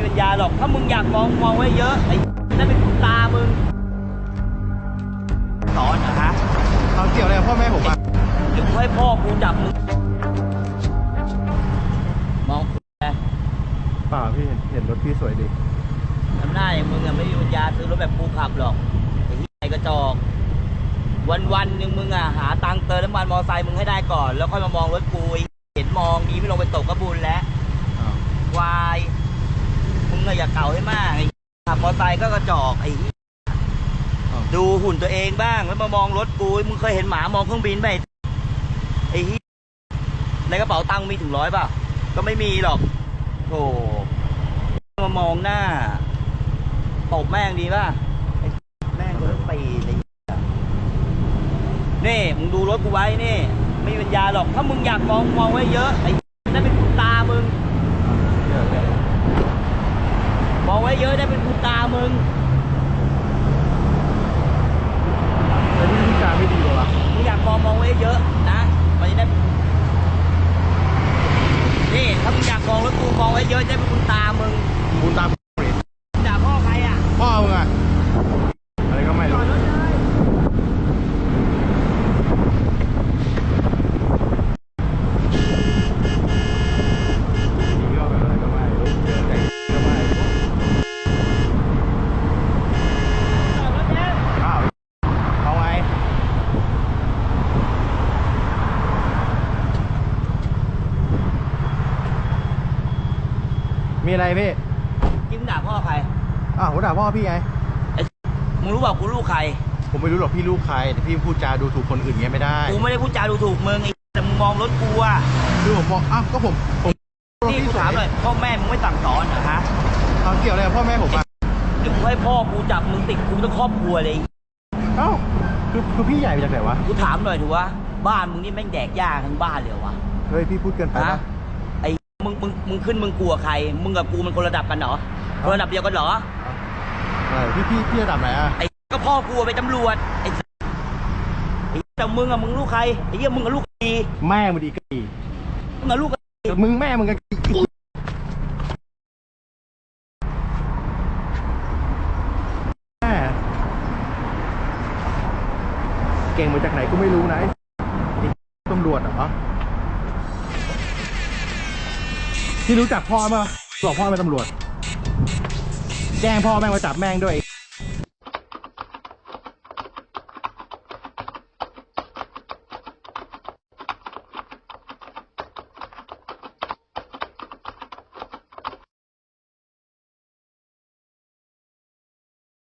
มีปัญญาหรอก ถ้ามึงอยากมองมองไว้เยอะไอ้นั่นเป็นคุณตามึงสอนเหรอฮะเขาเกี่ยวอะไรกับพ่อแม่ผมอะเดี๋ยวกูให้พ่อกูจับมึงมองแเปล่าพี่เห็นเห็นรถพี่สวยดีทำหน้าอย่างมึงอะไม่มีปัญญาซื้อรถแบบกูขับหรอกไอ้ที่ไอ้กระจอก วันวันๆหนึ่งมึงอะหาตังค์เติมน้ำมันมอไซค์มึงให้ได้ก่อน แล้วค่อยมามองรถกูไอ้เห็นมองดีไม่ลงไปตกกระบุญแล้วอ้าววายมึง อย่าเก่าให้มากไอ้ขับมอไซค์ก็กระจอกไอ้อดูหุ่นตัวเองบ้างแล้วมามองรถกูมึงเคยเห็นหมามองเครื่องบินไหมไอ้ในกระเป๋าตังค์มีถึงร้อยเปล่าก็ไม่มีหรอกโธ่มามองหน้าตบแม่งดีป่ะไอ้แม่งรถปีไอ้เหี้ยนี่มึงดูรถกูไว้นี่ไม่มีปัญญาหรอกถ้ามึงอยากมองมองไว้เยอะไอ้นั่นเป็นคุณตามึง เดี๋ยวเดี๋ยว มองไว้เยอะได้เป็นคุณตามึงแล้วพี่พูดจาไม่ดีเหรอวะมึงอยากมองมองไว้เยอะนะ มันจะได้ นี่ถ้ามึงอยากมองแล้วกูมองไว้เยอะจะได้เป็นคุณตามึง คุณตามเปรต ด่าพ่อใครอะ พ่อมึงอะอะไรก็ไม่ จ รู้ อดรถเลย ทีก็แบบอะไรก็ไม่รู้เจอแต่ก็ไม่รู้ จอดรถเลย อ้าวเอาไง มีอะไรพี่จิ้มด่าพ่อใครอ้าวผมด่าพ่อพี่ไงมึงรู้เปล่ากูลูกใคร ผมไม่รู้หรอกพี่ลูกใครแต่พี่พูดจาดูถูกคนอื่นเงี้ยไม่ได้กูไม่ได้พูดจาดูถูกมึงไอ้แต่มึงมองรถกูอะคือผมบอกอ้าวก็ผมผมนี่กูถามเลยพ่อแม่มึงไม่สั่งสอนเหรอฮะเขาเกี่ยวอะไรกับพ่อแม่ผมอะเดี๋ยวกูให้พ่อกูจับมึงติดคุกทั้งครอบครัวเลยเอ้าคือคือพี่ใหญ่มาจากไหนวะกูถามหน่อยถือว่าบ้านมึงนี่แม่งแดกยาทั้งบ้านเลยเหรอวะเฮ้ยพี่พูดเกินไปฮะปะไอ้ มึงมึงมึงขึ้นมึงกลัวใคร มึงกับกูมันคนระดับกันเหรอคนระดับเดียวกันเหรอเออพี่พี่พี่ระดับไหนอะไอ้ก็พ่อกูเป็นตำรวจไอ้ไอ้แต่มึงอะมึงลูกใครไอ้เหี้ยมึงกับลูกดีแม่มึงดีกี่มึงกับลูกมึงแม่มึงก็กี่แม่เก่งมาจากไหนก็ไม่รู้นะไอ้ไอ้ตำรวจเหรอ ที่รู้จักพ่อมาบอกพ่อเป็นตำรวจ แจ้งพ่อแม่งมาจับแม่งด้วย